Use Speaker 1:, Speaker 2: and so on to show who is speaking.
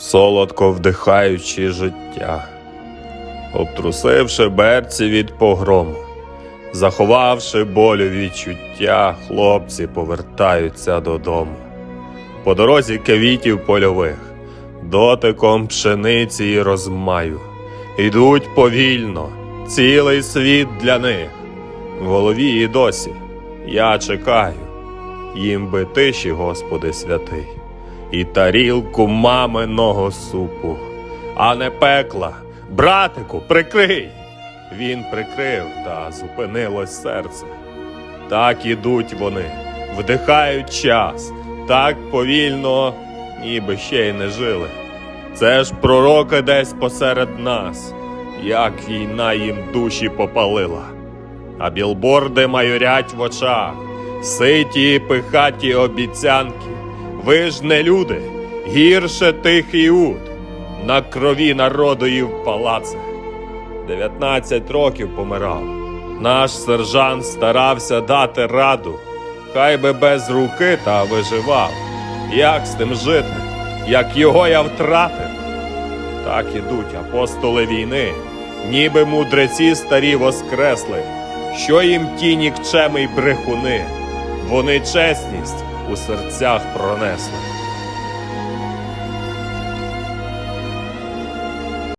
Speaker 1: солодко вдихаючи життя, обтрусивши берці від погрому, заховавши болю відчуття, хлопці повертаються додому. По дорозі квітів польових, дотиком пшениці і розмаю, йдуть повільно, цілий світ для них. В голові і досі я чекаю, їм би тиші, Господи святий, і тарілку маминого супу, а не пекла. Братику, прикрий! Він прикрив, та зупинилось серце. Так ідуть вони, вдихають час, так повільно, ніби ще й не жили. Це ж пророки десь посеред нас, як війна їм душі попалила. А білборди майорять в очах, ситі пихаті обіцянки. Ви ж не люди, гірше тихий ут, на крові народу і в палацах. 19 років помирав. Наш сержант старався дати раду, хай би без руки та виживав. Як з тим жити, як його я втратив? Так ідуть апостоли війни, ніби мудреці старі воскресли, що їм ті нікчеми й брехуни, вони чесність у серцях пронесли.